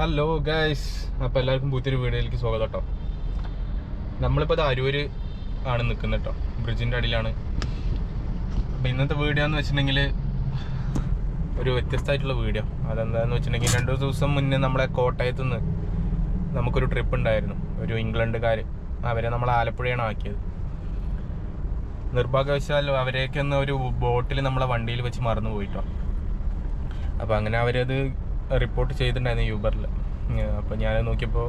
Hello guys അപ്പോൾ എല്ലാവർക്കും പുതിയൊരു വീഡിയോയിലേക്ക് സ്വാഗതം കേട്ടോ. നമ്മളിപ്പോൾ അത് അരൂര് ആണ് നിൽക്കുന്നത് കേട്ടോ. ബ്രിഡ്ജിന്റെ അടിയിലാണ്. അപ്പോൾ ഇന്നത്തെ വീഡിയോ എന്ന് വെച്ചിട്ടുണ്ടെങ്കിൽ ഒരു വ്യത്യസ്തമായിട്ടുള്ള വീഡിയോ. അതെന്താണെന്ന് വെച്ചിട്ടുണ്ടെങ്കിൽ രണ്ട് ദിവസം മുന്നേ നമ്മളെ കോട്ടയത്ത് നിന്ന് നമുക്കൊരു ട്രിപ്പ് ഉണ്ടായിരുന്നു. ഒരു ഇംഗ്ലണ്ടുകാർ അവരെ നമ്മൾ ആലപ്പുഴയാണ് ആക്കിയത്. നിർഭാഗ്യവശാൽ അവരെയൊക്കെ ഒന്ന് ഒരു ബോട്ടിൽ നമ്മളെ വണ്ടിയിൽ വെച്ച് മറന്നു പോയിട്ടോ അപ്പോൾ അങ്ങനെ അവരത് റിപ്പോർട്ട് ചെയ്തിട്ടുണ്ടായിരുന്നു യൂബറിൽ അപ്പോൾ ഞാൻ നോക്കിയപ്പോൾ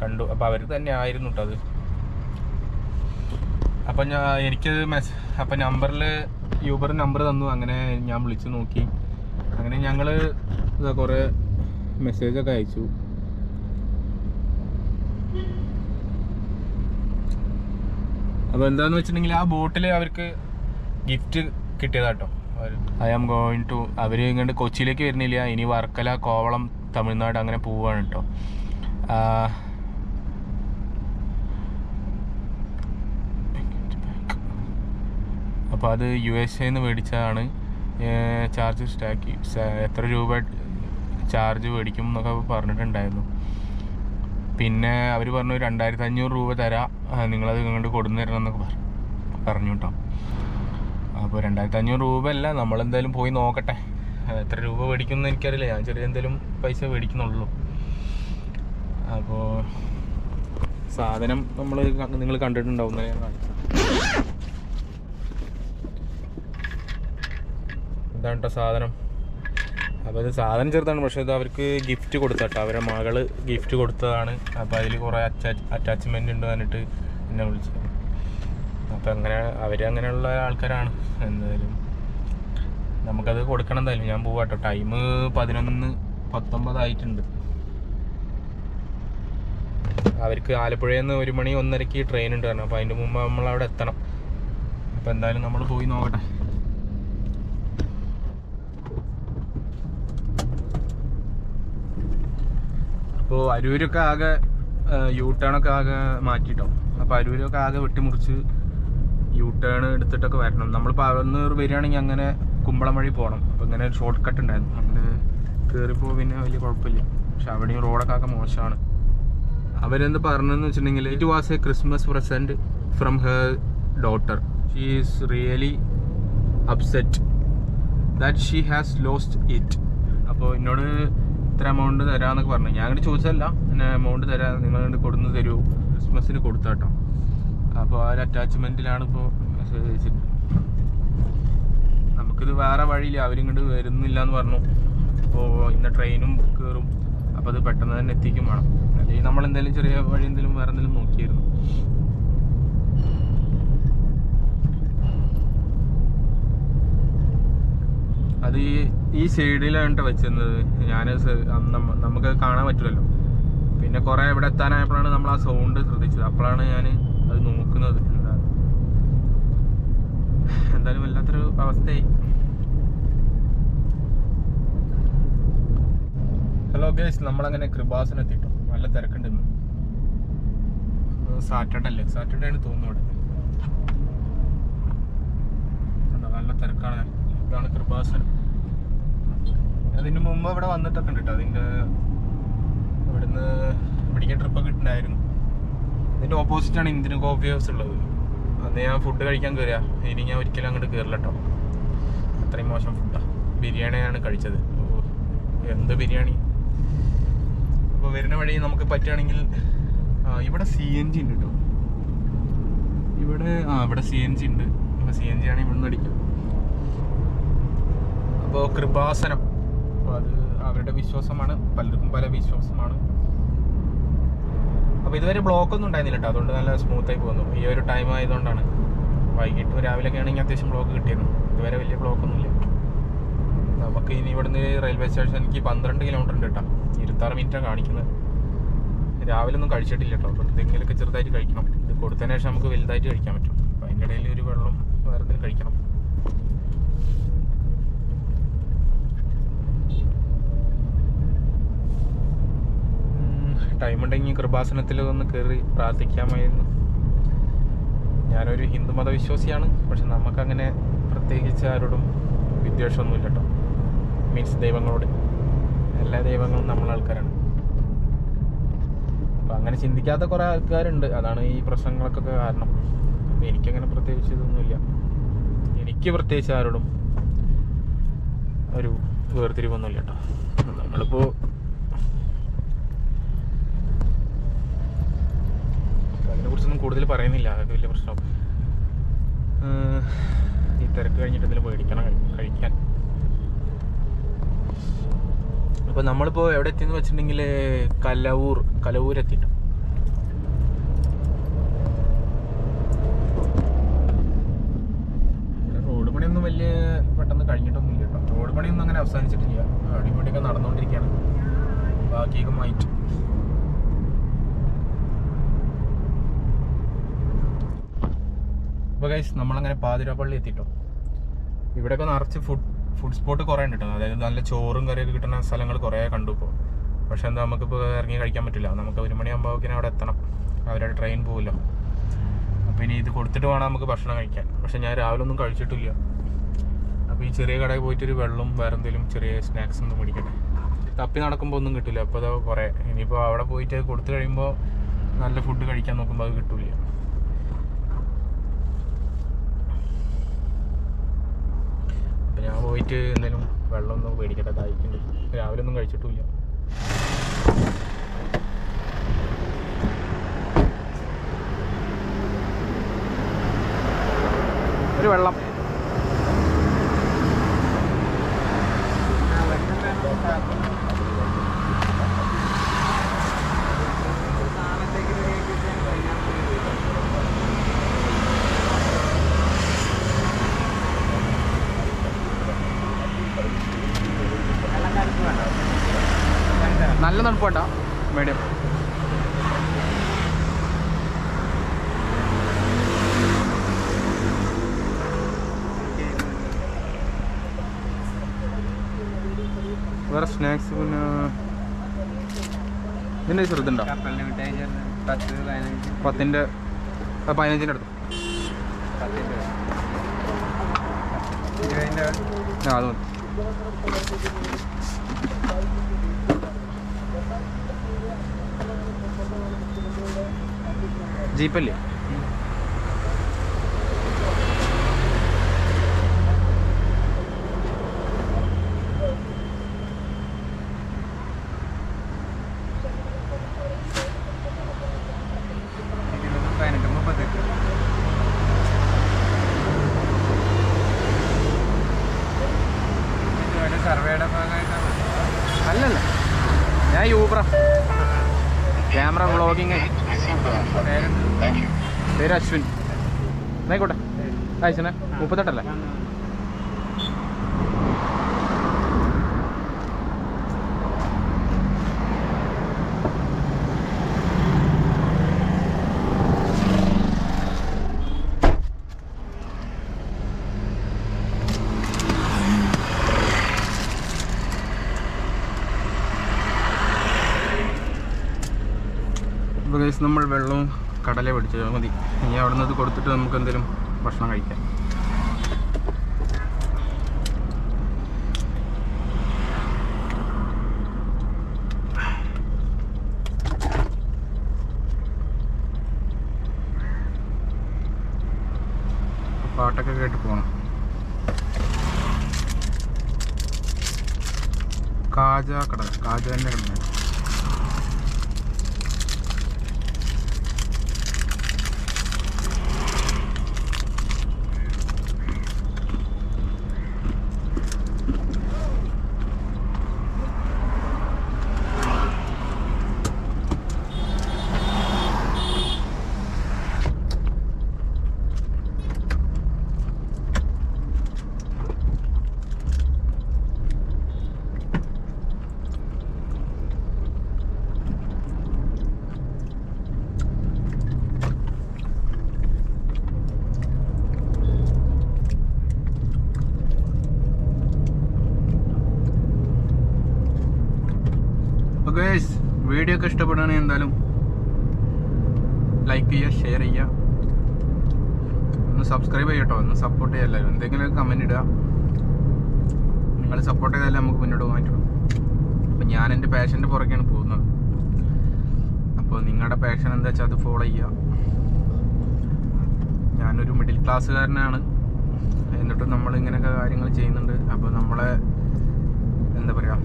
കണ്ടു. അപ്പോൾ അവർ തന്നെ ആയിരുന്നു കേട്ടോ അത്. അപ്പം ഞാൻ എനിക്ക് മെസ് അപ്പം നമ്പറിൽ യൂബർ നമ്പർ തന്നു. അങ്ങനെ ഞാൻ വിളിച്ച് നോക്കി. അങ്ങനെ ഞങ്ങൾ കുറേ മെസ്സേജൊക്കെ അയച്ചു. അപ്പോൾ എന്താന്ന് വെച്ചിട്ടുണ്ടെങ്കിൽ ആ ബോട്ടിൽ അവർക്ക് ഗിഫ്റ്റ് കിട്ടിയതാട്ടോ ഐ ആം ഗോയിങ് ടു അവർ ഇങ്ങോട്ട് കൊച്ചിയിലേക്ക് വരുന്നില്ല. ഇനി വർക്കല കോവളം തമിഴ്നാട് അങ്ങനെ പോവാണ് കേട്ടോ അപ്പോൾ അത് യു എസ് എന്ന് മേടിച്ചതാണ് ചാർജ് സ്റ്റാക്കി എത്ര രൂപ ചാർജ് മേടിക്കും എന്നൊക്കെ പറഞ്ഞിട്ടുണ്ടായിരുന്നു. പിന്നെ അവർ പറഞ്ഞു രണ്ടായിരത്തി അഞ്ഞൂറ് രൂപ തരാം. നിങ്ങളത് ഇങ്ങോട്ട് കൊടുന്നു തരണം എന്നൊക്കെ പറഞ്ഞു കേട്ടോ അപ്പോൾ രണ്ടായിരത്തി അഞ്ഞൂറ് രൂപ അല്ല നമ്മളെന്തായാലും പോയി നോക്കട്ടെ. എത്ര രൂപ മേടിക്കുമെന്ന് എനിക്കറിയില്ല. ഞാൻ ചെറിയ എന്തെങ്കിലും പൈസ മേടിക്കുന്നുള്ളൂ. അപ്പോൾ സാധനം നമ്മൾ നിങ്ങൾ കണ്ടിട്ടുണ്ടാവും ഞാൻ കാണിച്ചു കേട്ടോ സാധനം. അപ്പോൾ ഇത് സാധനം ചെറുതാണ് പക്ഷേ ഇത് അവർക്ക് ഗിഫ്റ്റ് കൊടുത്തട്ടോ. അവരെ മകൾ ഗിഫ്റ്റ് കൊടുത്തതാണ്. അപ്പോൾ അതിൽ കുറേ അറ്റാച്ച്മെന്റ് അറ്റാച്ച്മെന്റ് ഉണ്ട് പറഞ്ഞിട്ട് എന്നെ വിളിച്ചത്. അപ്പോൾ അങ്ങനെ അവരങ്ങനെയുള്ള ആൾക്കാരാണ് എന്തായാലും. നമുക്കത് കൊടുക്കണം എന്തായാലും. ഞാൻ പോവാട്ടോ ടൈം പതിനൊന്ന് പത്തൊമ്പതായിട്ടുണ്ട്. അവർക്ക് ആലപ്പുഴയിൽ നിന്ന് ഒരു മണി ഒന്നരക്ക് ട്രെയിൻ ഉണ്ട് കാരണം അപ്പോൾ അതിന്റെ മുമ്പ് നമ്മൾ അവിടെ എത്തണം. അപ്പോൾ എന്തായാലും നമ്മൾ പോയി നോക്കട്ടെ. അപ്പോൾ അരൂരൊക്കെ ആകെ യൂ ടേണൊക്കെ ആകെ മാറ്റിട്ടോ. അപ്പോൾ അരൂരൊക്കെ ആകെ വെട്ടിമുറിച്ച് യൂ ടേൺ എടുത്തിട്ടൊക്കെ വരണം. നമ്മളിപ്പോൾ അവിടുന്ന് വരികയാണെങ്കിൽ അങ്ങനെ കുമ്പളം വഴി പോകണം അപ്പോൾ ഇങ്ങനെ ഒരു ഷോർട്ട് കട്ട് ഉണ്ടായിരുന്നു. അങ്ങനെ കയറിപ്പോൾ പിന്നെ വലിയ കുഴപ്പമില്ല. പക്ഷെ അവിടെയും റോഡൊക്കെ ആകെ മോശമാണ്. അവരെന്ത് പറഞ്ഞതെന്ന് വെച്ചിട്ടുണ്ടെങ്കിൽ it was a Christmas present from her daughter she is really upset that she has lost it അപ്പോൾ എന്നോട് ഇത്ര എമൗണ്ട് തരാമെന്നൊക്കെ പറഞ്ഞു. ഞാൻ അങ്ങോട്ട് ചോദിച്ചതല്ല. എന്നെ എമൗണ്ട് തരാം. നിങ്ങൾ അങ്ങോട്ട് കൊടുന്ന് തരൂ. ക്രിസ്മസിന് കൊടുത്താട്ടോ. അപ്പോൾ ആ ഒരു അറ്റാച്ച്മെന്റിലാണ് ഇപ്പോൾ മെസ്സേജ് അയച്ചിട്ട് നമുക്കിത് വേറെ വഴിയില്ല. അവരിങ്ങോട്ട് വരുന്നില്ല എന്ന് പറഞ്ഞു. അപ്പോൾ ഇന്ന ട്രെയിനും കയറും അപ്പോൾ അത് പെട്ടെന്ന് തന്നെ എത്തിക്കും വേണം. അല്ലെങ്കിൽ നമ്മൾ എന്തെങ്കിലും ചെറിയ വഴി എന്തെങ്കിലും വേറെ എന്തെങ്കിലും നോക്കിയിരുന്നു. അത് ഈ ഈ സൈഡിലാണ് വെച്ചിരുന്നത്. ഞാൻ നമുക്ക് കാണാൻ പറ്റില്ലല്ലോ. പിന്നെ കുറേ ഇവിടെ എത്താനായപ്പോഴാണ് നമ്മൾ ആ സൗണ്ട് ശ്രദ്ധിച്ചത്. അപ്പോഴാണ് ഞാൻ അത് നോക്കുന്നത് എന്താ എന്തായാലും വല്ലാത്തൊരു അവസ്ഥയായി ഹലോ ഗേസ് നമ്മളങ്ങനെ കൃപാസനം എത്തിട്ടോ നല്ല തിരക്കുണ്ടെന്ന് സാറ്റർഡേ അല്ലേ? സാറ്റർഡേ ആണ് തോന്നുന്നു ഇവിടെ. നല്ല തിരക്കാണ്. ഇതാണ് കൃപാസനം. അതിന് മുമ്പ് ഇവിടെ വന്നിട്ടൊക്കെ ഉണ്ട് കേട്ടോ അതിന്റെ ഇവിടുന്ന് പിടിക്കാൻ ട്രിപ്പൊക്കെ ഇട്ടുണ്ടായിരുന്നു. ഇതിന്റെ ഓപ്പോസിറ്റാണ് ഇന്ത്യൻ കോഫി ഹൗസ് ഉള്ളത്. അന്ന് ഞാൻ ഫുഡ് കഴിക്കാൻ കയറിയ ഇനി ഞാൻ ഒരിക്കലും അങ്ങോട്ട് കയറില്ല കേട്ടോ അത്രയും മോശം ഫുഡാണ് ബിരിയാണിയാണ് കഴിച്ചത്. ഓ എന്ത് ബിരിയാണി? അപ്പോൾ വരുന്ന വഴി നമുക്ക് പറ്റുകയാണെങ്കിൽ ഇവിടെ സി എൻ ജി ഉണ്ട് കേട്ടോ ഇവിടെ ആ ഇവിടെ സി എൻ ജി ഉണ്ട്. അപ്പോൾ സി എൻ ജി ആണ് ഇവിടുന്ന് അടിക്കും. അപ്പോൾ കൃപാസനം. അപ്പോൾ അത് അവരുടെ വിശ്വാസമാണ്. പലർക്കും പല വിശ്വാസമാണ്. അപ്പോൾ ഇതുവരെ ബ്ലോക്ക് ഒന്നും ഉണ്ടായിരുന്നില്ല കേട്ടോ അതുകൊണ്ട് നല്ല സ്മൂത്തായി പോകുന്നു. ഈ ഒരു ടൈം ആയതുകൊണ്ടാണ്. വൈകിട്ട് രാവിലെയൊക്കെ ആണെങ്കിൽ അത്യാവശ്യം ബ്ലോക്ക് കിട്ടിയിരുന്നു. ഇതുവരെ വലിയ ബ്ലോക്ക് ഒന്നുമില്ല. നമുക്ക് ഇനി ഇവിടുന്ന് റെയിൽവേ സ്റ്റേഷൻ സ്റ്റേഷനിലേക്ക് പന്ത്രണ്ട് കിലോമീറ്റർ ഉണ്ട് കേട്ടോ ഇരുപത്താറ് മിനിറ്റാണ് കാണിക്കുന്നത്. രാവിലെ ഒന്നും കഴിച്ചിട്ടില്ല കേട്ടോ അപ്പോൾ എന്തെങ്കിലുമൊക്കെ ചെറുതായിട്ട് കഴിക്കണം. ഇത് കൊടുത്തതിന് ശേഷം നമുക്ക് വലുതായിട്ട് കഴിക്കാൻ പറ്റും. അപ്പോൾ അതിന്റെ ഇടയിൽ ഒരു വെള്ളം വേറെ എന്തെങ്കിലും കഴിക്കണം. ടൈം ഉണ്ടെങ്കിൽ കൃപാസനത്തിൽ ഒന്ന് കയറി പ്രാർത്ഥിക്കാമായിരുന്നു. ഞാനൊരു ഹിന്ദു മതവിശ്വാസിയാണ് പക്ഷെ നമുക്കങ്ങനെ പ്രത്യേകിച്ച് ആരോടും വിദ്വേഷമൊന്നുമില്ല കേട്ടോ മീൻസ് ദൈവങ്ങളോട്. എല്ലാ ദൈവങ്ങളും നമ്മളെ ആൾക്കാരാണ്. അപ്പം അങ്ങനെ ചിന്തിക്കാത്ത കുറേ ആൾക്കാരുണ്ട്. അതാണ് ഈ പ്രശ്നങ്ങൾക്കൊക്കെ കാരണം. അപ്പം എനിക്കങ്ങനെ പ്രത്യേകിച്ച് ഇതൊന്നുമില്ല. എനിക്ക് പ്രത്യേകിച്ച് ആരോടും ഒരു വേർതിരിവൊന്നുമില്ല കേട്ടോ നമ്മളിപ്പോൾ അതിനെക്കുറിച്ചൊന്നും കൂടുതൽ പറയുന്നില്ല. അതൊക്കെ വലിയ പ്രശ്നം ഈ തിരക്ക് കഴിഞ്ഞിട്ട് എന്തെങ്കിലും മേടിക്കണം കഴിക്കാൻ. അപ്പോൾ നമ്മളിപ്പോൾ എവിടെ എത്തിയെന്ന് വെച്ചിട്ടുണ്ടെങ്കിൽ കലവൂർ കലവൂർ ഇവിടെ റോഡ് പണിയൊന്നും വലിയ പെട്ടെന്ന് കഴിഞ്ഞിട്ടൊന്നും ഇല്ല കേട്ടോ റോഡ് പണിയൊന്നും അങ്ങനെ അവസാനിച്ചിട്ടില്ല അവിടെ ഇവിടെയൊക്കെ നടന്നുകൊണ്ടിരിക്കുകയാണ് ബാക്കിയൊക്കെ മാറ്റി അപ്പോൾ ഗൈസ് നമ്മളങ്ങനെ പാതിരാപ്പള്ളി എത്തിട്ടോ. ഇവിടെയൊക്കെ നിറച്ച് ഫുഡ് ഫുഡ് സ്പോട്ട് കുറേ ഉണ്ട് കേട്ടോ. അതായത് നല്ല ചോറും കറിയൊക്കെ കിട്ടുന്ന സ്ഥലങ്ങൾ കുറേ കണ്ടു ഇപ്പോൾ പക്ഷേ എന്താ നമുക്കിപ്പോൾ ഇറങ്ങി കഴിക്കാൻ പറ്റില്ല. നമുക്ക് ഒരു മണിയാകുമ്പോഴേക്കിനും അവിടെ എത്തണം. അവരുടെ ട്രെയിൻ പോകില്ല അപ്പോൾ ഇനി ഇത് കൊടുത്തിട്ട് വേണം നമുക്ക് ഭക്ഷണം കഴിക്കാൻ. പക്ഷേ ഞാൻ രാവിലെ ഒന്നും കഴിച്ചിട്ടില്ല. അപ്പോൾ ഈ ചെറിയ കടയിൽ പോയിട്ടൊരു വെള്ളം വേറെ എന്തെങ്കിലും ചെറിയ സ്നാക്സ് ഒന്നും മേടിക്കട്ടെ. തപ്പി നടക്കുമ്പോൾ ഒന്നും കിട്ടില്ല. അപ്പോൾ അത് കുറേ. ഇനിയിപ്പോൾ അവിടെ പോയിട്ട് കൊടുത്തു കഴിയുമ്പോൾ നല്ല ഫുഡ് കഴിക്കാൻ നോക്കുമ്പോൾ അത് കിട്ടില്ല. അപ്പം ഞാൻ പോയിട്ട് എന്തെങ്കിലും വെള്ളമൊന്നും മേടിക്കട്ടെ. ദാഹിക്കുന്നുണ്ട് രാവിലെ ഒന്നും കഴിച്ചിട്ടില്ല ഒരു വെള്ളം. നല്ല വേണ്ട മീഡിയം. വേറെ സ്നാക്സ് പിന്നെ ഇതിന്റെ ചെറുതുണ്ടോ പത്തിന്റെ പതിനഞ്ചിന്റെ അടുത്ത് ആ അത് മതി. ജീപ്പല്ലേ? സർവേയുടെ ഭാഗമായിട്ടാണ് അല്ലല്ല ഞാൻ യൂബ്ര ക്യാമറ വ്ളോഗിങ്? പേര്? അശ്വിൻ. എന്നായിക്കോട്ടെ. അയച്ചനെ മുപ്പത്തെട്ടല്ലേ? ഇപ്പോൾ ഗൈസ് നമ്മൾ വെള്ളവും കടലേ പിടിച്ചത് മതി. ഇനി അവിടെ നിന്ന് കൊടുത്തിട്ട് നമുക്ക് എന്തെങ്കിലും ഭക്ഷണം കഴിക്കാം. പാട്ടൊക്കെ കേട്ട് പോകണം കാജ കടൽ കാജ തന്നെ കട അപ്പോൾ ഗേഴ്സ് വീഡിയോ ഒക്കെ ഇഷ്ടപ്പെടുകയാണെങ്കിൽ എന്തായാലും ലൈക്ക് ചെയ്യുക ഷെയർ ചെയ്യുക. ഒന്ന് സബ്സ്ക്രൈബ് ചെയ്യട്ടോ ഒന്ന് സപ്പോർട്ട് ചെയ്യുക എല്ലാവരും. എന്തെങ്കിലും കമന്റ് ഇടുക. നിങ്ങൾ സപ്പോർട്ട് ചെയ്താലേ നമുക്ക് മുന്നോട്ട് പോകാൻ പറ്റുള്ളൂ അപ്പം ഞാൻ എന്റെ പാഷന്റെ പുറകെയാണ് പോകുന്നത്. അപ്പോൾ നിങ്ങളുടെ പാഷൻ എന്താ വെച്ചാൽ അത് ഫോളോ ചെയ്യുക. ഞാനൊരു മിഡിൽ ക്ലാസ്സുകാരനാണ് എന്നിട്ടും നമ്മൾ ഇങ്ങനെയൊക്കെ കാര്യങ്ങൾ ചെയ്യുന്നുണ്ട്. അപ്പോൾ നമ്മളെ എന്താ പറയുക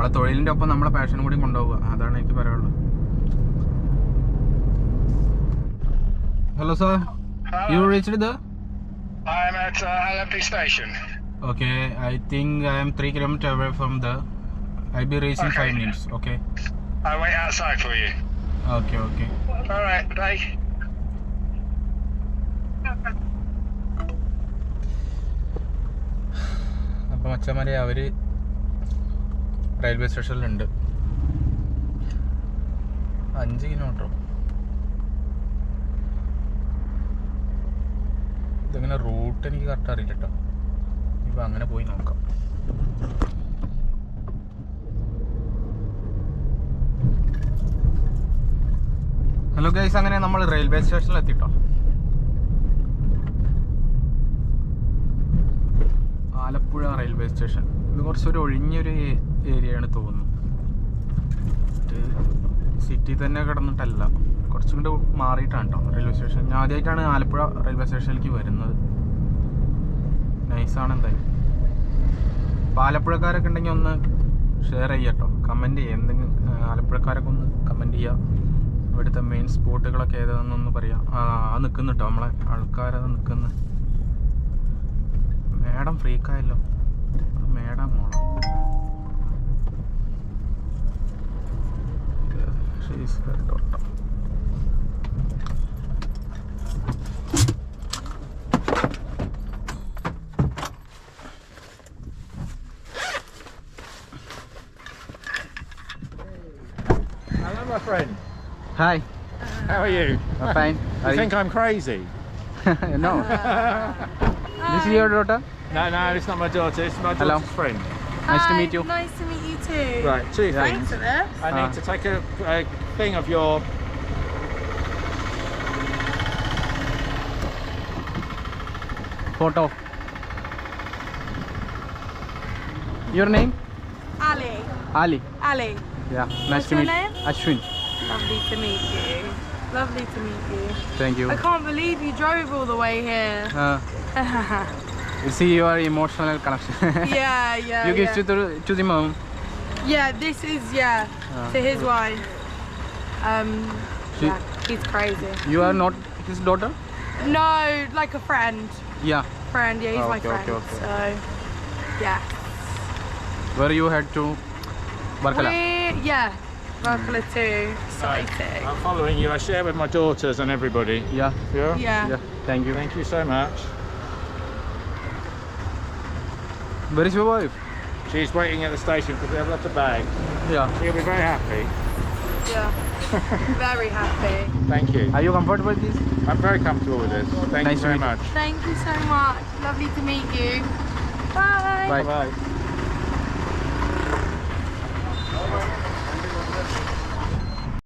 നമ്മളെ തൊഴിലിന്റെ ഒപ്പം നമ്മളെ പാഷനും കൂടി കൊണ്ടുപോവുക അതാണ് എനിക്ക് പറയാനുള്ളത് hello sir you reached the I'm at uh, Aleppi Station. Okay I think I'm three kilometre away from the I B reach in Okay. Five minutes okay I'll wait outside for you. Okay okay All bye bye. അപ്പോൾ മച്ചന്മാരെ അവർ railway സ്റ്റേഷനിലുണ്ട്. അഞ്ച് kilometre ഇതിങ്ങനെ root എനിക്ക് correct അറിയില്ല കേട്ടോ ഇപ്പം അങ്ങനെ പോയി നോക്കാം. ഹലോ ഗൈസ് അങ്ങനെ നമ്മൾ റെയിൽവേ സ്റ്റേഷനിൽ എത്തിട്ടോ ആലപ്പുഴ റെയിൽവേ സ്റ്റേഷൻ. ഇത് കുറച്ചൊരു ഒഴിഞ്ഞൊരു ഏരിയയാണ് തോന്നുന്നു. സിറ്റി തന്നെ കിടന്നിട്ടല്ല. കുറച്ചും കൂടെ മാറിയിട്ടാണ് കേട്ടോ റെയിൽവേ സ്റ്റേഷൻ ഞാൻ ആദ്യമായിട്ടാണ് ആലപ്പുഴ റെയിൽവേ സ്റ്റേഷനിലേക്ക് വരുന്നത്. നൈസാണ് എന്തായാലും. അപ്പോൾ ആലപ്പുഴക്കാരൊക്കെ ഉണ്ടെങ്കിൽ ഒന്ന് ഷെയർ ചെയ്യുക കേട്ടോ കമന്റ് ചെയ്യുക എന്തെങ്കിലും ആലപ്പുഴക്കാരൊക്കെ ഒന്ന് കമന്റ് ചെയ്യുക ഇവിടുത്തെ മെയിൻ സ്പോട്ടുകളൊക്കെ ഏതാണെന്നൊന്ന് പറയാം. ആ നിൽക്കുന്നു കേട്ടോ നമ്മളെ ആൾക്കാരത് നിൽക്കുന്നു. മേഡം ഫ്രീക്കായല്ലോ മേഡം മോളോ. She's her daughter. Hello, my friend. Hi, How are you? I'm fine. You think I'm crazy? no, this is your daughter. No, no, it's not my daughter. It's my Hello. friend. Nice to meet you. Nice to meet you too. Right, two Thanks things. for this. I need to take a, a thing of your. Photo. Your name? Ali. Ali. Ali. Yeah. Nice What's to your meet. name? Ashwin. Lovely to meet you. Lovely to meet you. Thank you. I can't believe you drove all the way here. Uh, yeah, you see your emotional connection. yeah, yeah. you yeah. give to the to the mom. Yeah, this is yeah Ah. to his wife. Um, She- yeah, he's crazy. You are not his daughter. No, like a friend. Yeah. Friend, yeah, he's Oh, my friend. okay, okay. So, yeah. Where you had to Barkala. We, yeah, Vocala too. Exciting. I'm following you. I share with my daughters and everybody. Yeah. Yeah? Yeah. Yeah. Thank you. Thank you so much. Where is your wife? She's waiting at the station because we have lots of bags. Yeah. She'll be very happy. Yeah. Very happy. Thank you. Are you comfortable with this? I'm very comfortable with this. Thank Nice you to very meet you. much. Thank you so much. Lovely to meet you. Bye. Bye. Bye.